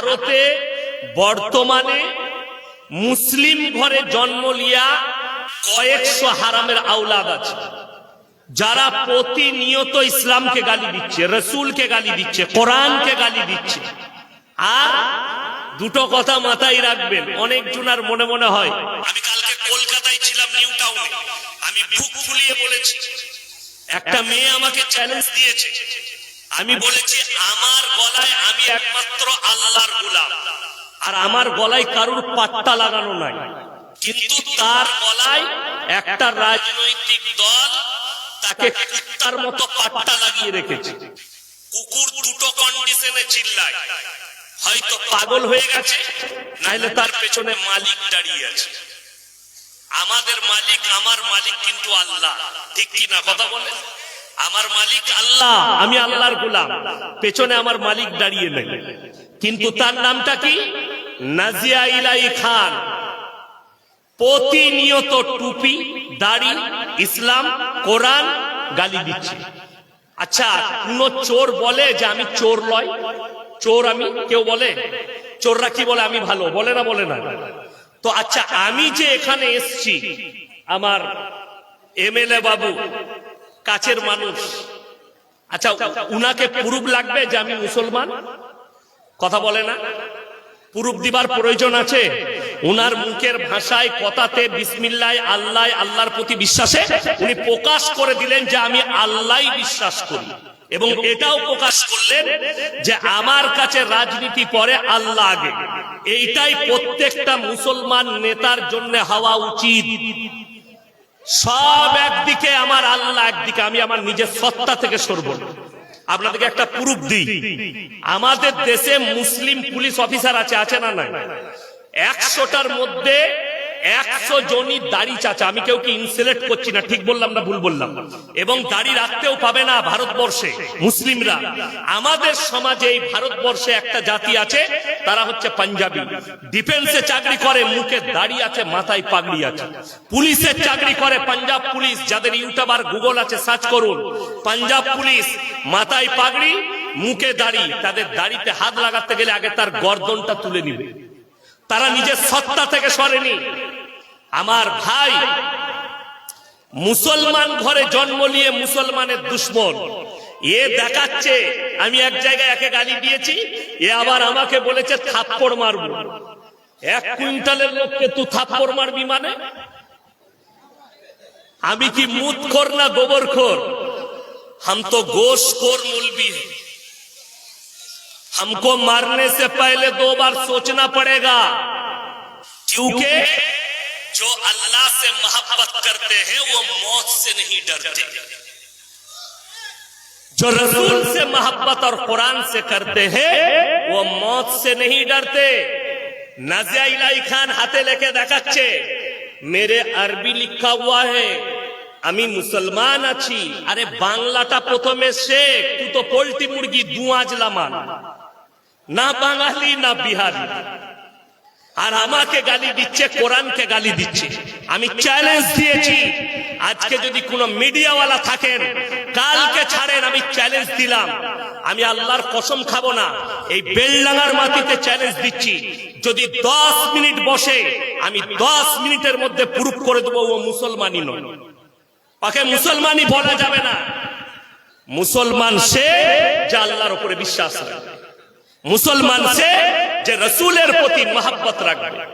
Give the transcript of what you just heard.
ভারতে বর্তমানে মুসলিম ঘরে জন্ম লিয়া কয়েকশো হারামের আওলাদ আছে। যারা প্রতিনিয়ত ইসলামকে গালি দিচ্ছে, রসুলকে গালি দিচ্ছে, কোরআনকে গালি দিচ্ছে। আর দুটো কথা মাথায় রাখবেন, অনেক জনার মনে মনে হয়, আমি কালকে কলকাতায় ছিলাম নিউ টাউনে, আমি বুক ফুলিয়ে বলেছি, একটা মেয়ে আমাকে চ্যালেঞ্জ দিয়েছে আমি বলেছি আমার গলায় আমি একমাত্র আল্লাহর গোলাম। আর আমার গলায় কারুর পাট্টা লাগানো নাই। কিন্তু তার গলায় একটা রাজনৈতিক দল তাকে কুত্তার মতো পাট্টা লাগিয়ে রেখেছে। কুকুর দুটো কন্ডিশনে চিল্লায়। হয়তো পাগল হয়ে গেছে নাহলে তার পেছনে মালিক দাঁড়িয়ে আছে। আমাদের মালিক আমার মালিক কিন্তু আল্লাহ। ঠিক কি না কথা বলে আমার মালিক আল্লাহ, আমি আল্লাহর গোলাম। পেছনে আমার মালিক দাঁড়িয়ে নেই। কিন্তু তার নামটা কি? নাজিয়া ইলাই খান। প্রতিনিয়ত টুপি, দাড়ি, ইসলাম, কোরআন গালি দিচ্ছে। আচ্ছা কোন চোর বলে যে আমি চোর লয় চোর আমি? কেউ বলে? চোররা কি বলে? আমি ভালো। বলে না বলে না। তো আচ্ছা আমি যে এখানে এসছি, আমার এমএলএ বাবু কাছের মানুষ। আচ্ছা উনাকে পুরুব লাগবে যে আমি মুসলমান? কথা বলে না? পুরুব দিবার প্রয়োজন আছে? উনার মুখের ভাষায় কথাতে বিসমিল্লায় আল্লাহ আল্লাহর প্রতি বিশ্বাসে উনি প্রকাশ করে দিলেন যে আমি আল্লাহ বিশ্বাস করি। এবং এটাও প্রকাশ করলেন যে আমার কাছে রাজনীতি পরে আল্লাহ আগে। এইটাই প্রত্যেকটা মুসলমান নেতার জন্য হওয়া উচিত। সব একদিকে আমার আল্লাহ, একদিকে আমি আমার নিজের সত্তা থেকে সরব। আপনাদেরকে একটা প্রুফ দিই। আমাদের দেশে মুসলিম পুলিশ অফিসার আছে আছে না নাই? একশোটার মধ্যে একশো জনই দাড়ি চাচা, আমি কেউ কি ইনসুলেট করছি না? ঠিক বললাম না, ভুল বললাম? এবং দাড়ি রাখতেও পাবে না ভারতবর্ষে, মুসলিমরা। আমাদের সমাজে এই ভারতবর্ষে একটা জাতি আছে, তারা হচ্ছে পাঞ্জাবি। ডিফেন্সে চাকরি করে, মুখে দাড়ি আছে, মাথায় পাগড়ি আছে। পুলিশের চাকরি করে পাঞ্জাব পুলিশ যাদের ইউটিউবার গুগল আছে সার্চ করুন। পাঞ্জাব পুলিশ মাথায় পাগড়ি, মুখে দাড়ি। তাদের দাড়িতে হাত লাগাতে গেলে আগে তার গর্দনটা তুলে নিবে। তারা নিজের সত্তা থেকে সরেনি। আমার ভাই মুসলমান ঘরে জন্ম নিয়ে মুসলমানের দুশ্মন। এ দেখাচ্ছে, আমি এক জায়গায় একে গালি দিয়েছি, এ আবার আমাকে বলেছে, থাপ্পড় মারব। এক কুইন্টালের লোককে তুই থাপ্পড় মারবি মানে? আমি কি মুদ খোর না গোবর খোর হাম তো গোশ খোর মুলবি। হ্যাঁ हमको मारने से पहले दो बार सोचना पड़ेगा क्योंकि जो अल्लाह से मोहब्बत करते हैं वो मौत से नहीं डरते जो रसूल से मोहब्बत और कुरान से करते हैं वो मौत से नहीं डरते नाजिया इलाई खान हाथे लेके দেখাচ্ছে मेरे अरबी लिखा हुआ है আমি মুসলমান আছি আরে বাংলাটা প্রথমে শেখ তুই তো পোল্ট্রি মুরগি দুয়াজলা মান না বাঙালি, না বিহারি। আর আমাকে গালি দিচ্ছে, কোরআনকে গালি দিচ্ছে। আমি চ্যালেঞ্জ দিয়েছি। আজকে যদি কোনো মিডিয়াওয়ালা থাকেন, কালকে ছাড়েন, আমি চ্যালেঞ্জ দিলাম। আমি আল্লাহর কসম খাব না। এই বেলডাঙ্গার মাটিতে চ্যালেঞ্জ দিচ্ছি। যদি দশ মিনিট বসে, আমি দশ মিনিটের মধ্যে প্রুফ করে দেবো ও মুসলমানই নয়। তাকে মুসলমানই বলা যাবে না। মুসলমান সে যে আল্লাহর উপরে বিশ্বাস রাখবে মুসলমান সে যে রসুলের প্রতি মহাব্বত রাখবে।